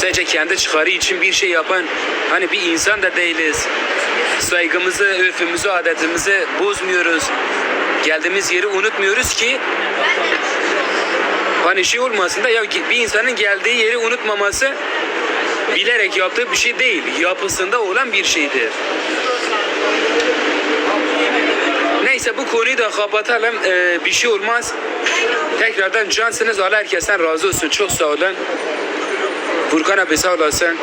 Sadece kendi çıkarı için bir şey yapan hani bir insan da değiliz. Saygımızı, örfümüzü, adetimizi bozmuyoruz. Geldiğimiz yeri unutmuyoruz ki hani şey olmasın da ya bir insanın geldiği yeri unutmaması bilerek yaptığı bir şey değil. Yapısında olan bir şeydir. Neyse bu konuyu da kapatalım. Ee, bir şey olmaz. Tekrardan cansınız. Allah herkesten razı olsun. Çok sağ olun. Furkan abi sağ olasın.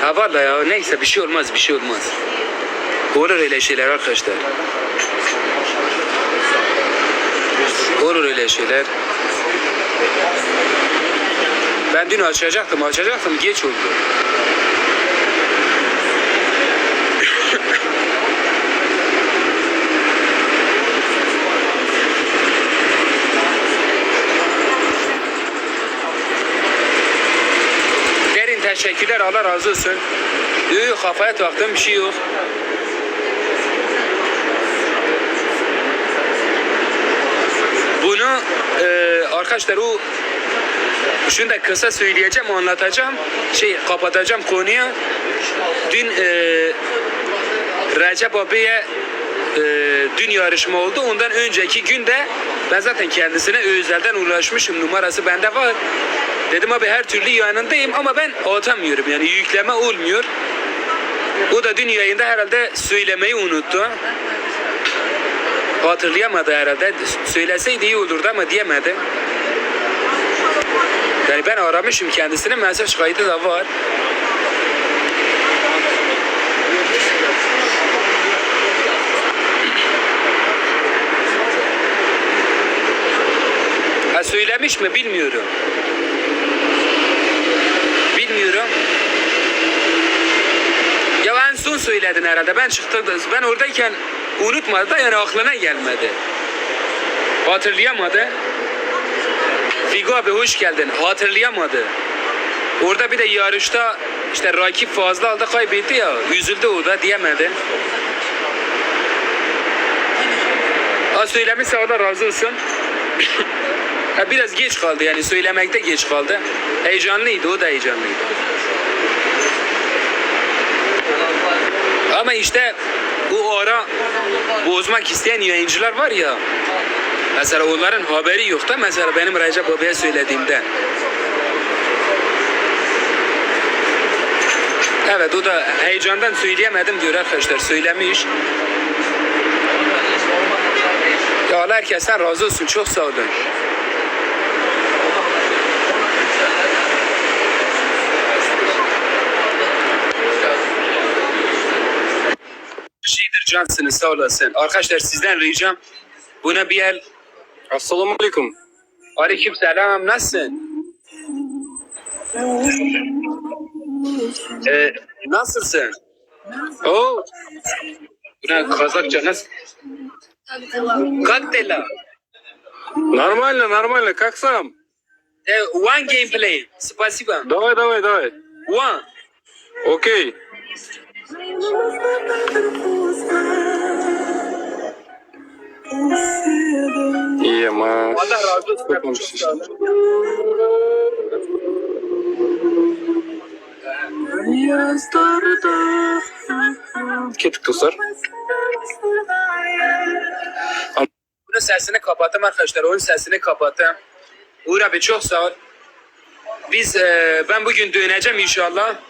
Ha valla ya neyse bir şey olmaz bir şey olmaz. Olur öyle şeyler arkadaşlar. Olur öyle şeyler. Ben dün açacaktım açacaktım geç oldu. Teşekkürler Allah razı olsun. Yok kafaya taktığım bir şey yok. Bunu e, arkadaşlar o şunu da kısa söyleyeceğim anlatacağım. Şey kapatacağım konuyu. Dün e, Recep abiye e, dün yarışma oldu. Ondan önceki günde ben zaten kendisine özelden ulaşmışım. Numarası bende var. Dedim abi her türlü yanındayım ama ben atamıyorum. Yani yükleme olmuyor. O da dün yayında herhalde söylemeyi unuttu. Hatırlayamadı herhalde. Söyleseydi iyi olurdu ama diyemedi. Yani ben aramışım kendisine mesaj kaydı da var. Söylemiş mi bilmiyorum. Bilmiyorum. Ya en son söyledin herhalde. Ben çıktım. Ben oradayken unutmadı da yani aklına gelmedi. Hatırlayamadı. Figo abi hoş geldin. Hatırlayamadı. Orada bir de yarışta işte rakip fazla aldı kaybetti ya. Üzüldü o da diyemedi. Ha söylemişse Allah razı olsun. Ha, biraz geç kaldı yani söylemekte geç kaldı. Heyecanlıydı o da heyecanlıydı. Ama işte bu ara bozmak isteyen yayıncılar var ya. Mesela onların haberi yok da mesela benim Recep abiye söylediğimde. Evet o da heyecandan söyleyemedim diyor arkadaşlar söylemiş. Ya Allah herkesten razı olsun çok sağ olun. Şeydir cansınız sağ olasın. Arkadaşlar sizden ricam buna bir el Assalamu alaikum. Aleyküm selam. Nasılsın? Ee, nasılsın? Oo. Buna Kazakça nasıl? Kaktela. Нормально, нормально, как сам? Ee, one gameplay. Спасибо. Давай, давай, давай. One. Окей. Ема. Çok Çok sağ olun. Kettik dostlar. Bunun sesini kapattım arkadaşlar. Onun sesini kapattım. Uğur abi çok sağ ol. Biz e, ben bugün döneceğim inşallah.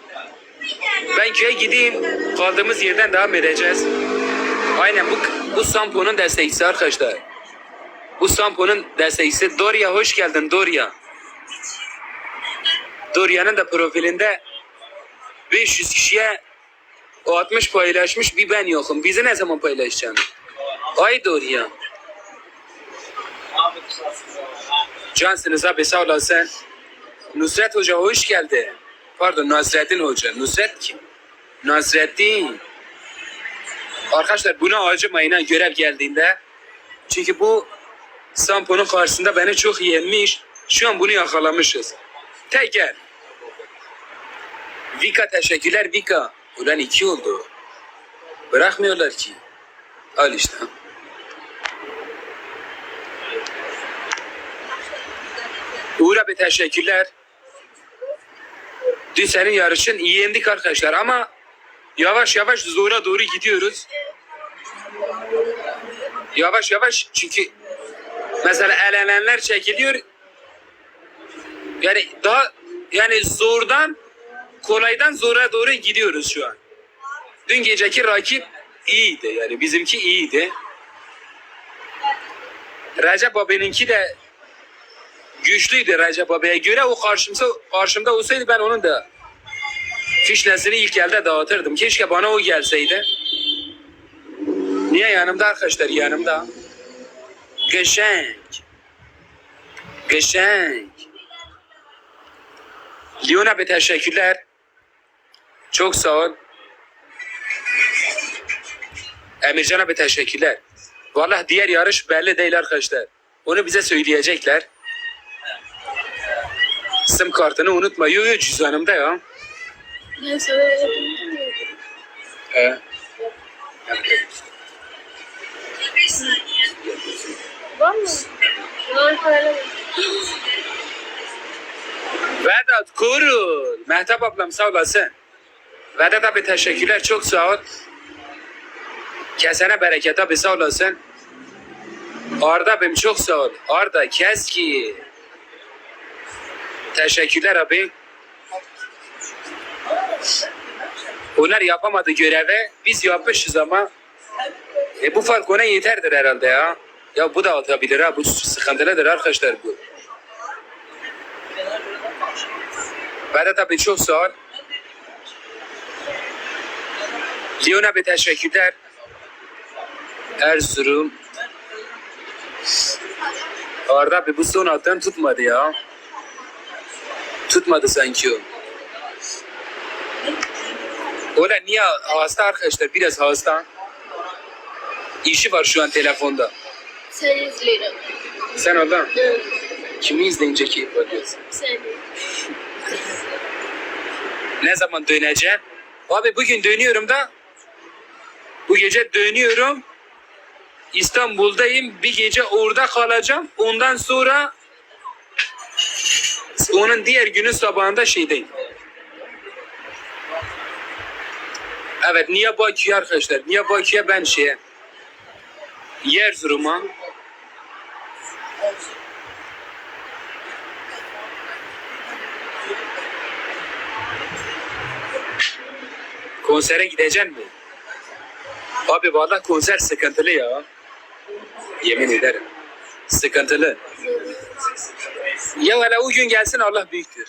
Ben köye gideyim. Kaldığımız yerden devam edeceğiz. Aynen bu bu Sampo'nun destekçisi arkadaşlar. Bu Sampo'nun destekçisi Doria hoş geldin Doria. Doria'nın da profilinde 500 kişiye o 60 paylaşmış bir ben yokum. Bizi ne zaman paylaşacaksın? Ay Doria. Cansınız abi sağ olasın. Nusret Hoca hoş geldi. Pardon Nasrettin Hoca. Nusret kim? Nasrettin. Arkadaşlar buna acımayın görev geldiğinde. Çünkü bu Sampo'nun karşısında beni çok yenmiş. Şu an bunu yakalamışız. Teker. Vika teşekkürler Vika. Ulan iki oldu. Bırakmıyorlar ki. Al işte. Uğur abi teşekkürler. Dün senin yarışın iyi yendik arkadaşlar ama yavaş yavaş zora doğru gidiyoruz. Yavaş yavaş çünkü mesela elenenler çekiliyor. Yani daha yani zordan kolaydan zora doğru gidiyoruz şu an. Dün geceki rakip iyiydi yani bizimki iyiydi. Recep abininki de güçlüydü Recep abiye göre. O karşımda, karşımda olsaydı ben onun da fişnesini ilk elde dağıtırdım. Keşke bana o gelseydi. Niye yanımda arkadaşlar yanımda? Geçenk. Geçenk. Leona bir teşekkürler. Çok sağ ol. Emircan'a bir teşekkürler. Vallahi diğer yarış belli değil arkadaşlar. Onu bize söyleyecekler. Sim kartını unutma. Yo yo cüzdanımda ya. Sana yapayım. He. Var mı? Vedat Kurul. Mehtap ablam sağ olasın. Vedat abi teşekkürler. Çok sağ ol. Kesene bereket abi sağ olasın. Arda abim çok sağ ol. Arda Keski. Teşekkürler abi. Onlar yapamadı görevi. Biz yapmışız ama e, bu fark ona yeterdir herhalde ya. Ya bu da atabilir ha. Bu sıkıntılıdır arkadaşlar bu. Vedat abi çok sağ ol. Leona bir teşekkürler. Erzurum. Arda abi bu son attan tutmadı ya. Tutmadı sanki o. Ola niye hasta arkadaşlar biraz hasta. İşi var şu an telefonda. Sen izlerim. Sen oradan Evet. kimi izleyince keyif alıyorsun? Sen. Ne zaman döneceğim? Abi bugün dönüyorum da bu gece dönüyorum. İstanbul'dayım. Bir gece orada kalacağım. Ondan sonra onun diğer günün sabahında şeydeyim. Evet niye Bakü'ye arkadaşlar? Niye Bakü'ye ben şeye? Yerzurum'a. Konsere gideceksin mi? Abi valla konser sıkıntılı ya. Yemin ederim. Sıkıntılı. Ya hele o gün gelsin Allah büyüktür.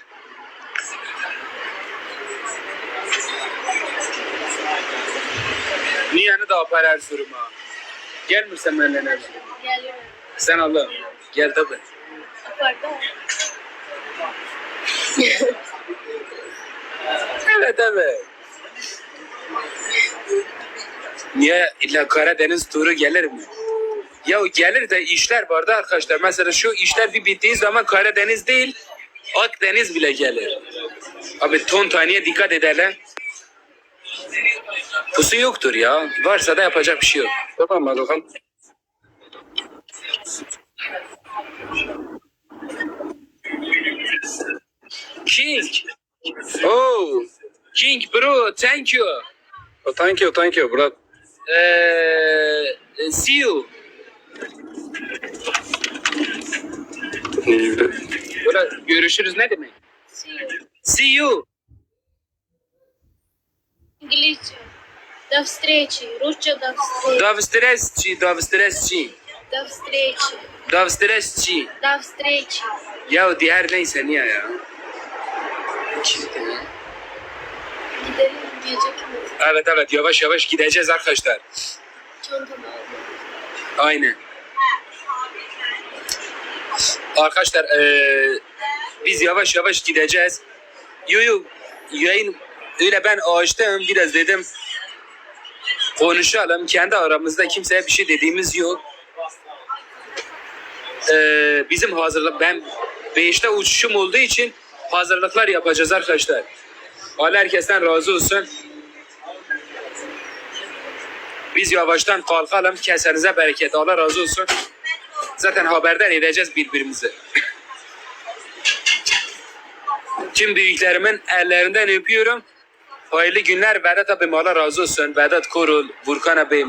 Niye da yapar Erzurum'a? Gelmirsen benimle Erzurum'a. Geliyorum. Sen Allah. Gel tabi. Aparta. Evet evet. Niye illa Karadeniz turu gelir mi? Ya gelir de işler vardı arkadaşlar. Mesela şu işler bir bittiği zaman Karadeniz değil Akdeniz bile gelir. Abi ton taneye dikkat edelim. Pusu yoktur ya. Varsa da yapacak bir şey yok. Tamam bakalım. King. Oh. King bro thank you. Oh, thank you, thank you, bro. Ee, see you. görüşürüz ne demek? See you. See you. Английский. До встречи. Русча до встречи. До встречи, до встречи. До встречи. До встречи. До встречи. Ya diğer neyse niye ya? Gidelim diyecek miyiz? Evet evet yavaş yavaş gideceğiz arkadaşlar. Çantamı aldım. Aynen. Arkadaşlar eee, biz yavaş yavaş gideceğiz. Yo yo yayın öyle ben açtım biraz dedim konuşalım kendi aramızda kimseye bir şey dediğimiz yok. Eee, bizim hazırlık ben 5'te uçuşum olduğu için hazırlıklar yapacağız arkadaşlar. Allah herkesten razı olsun. Biz yavaştan kalkalım. Kesenize bereket. Allah razı olsun. Zaten haberdar edeceğiz birbirimizi. Tüm büyüklerimin ellerinden öpüyorum. Hayırlı günler. Vedat abim Allah razı olsun. Vedat Korul, Burkan abi.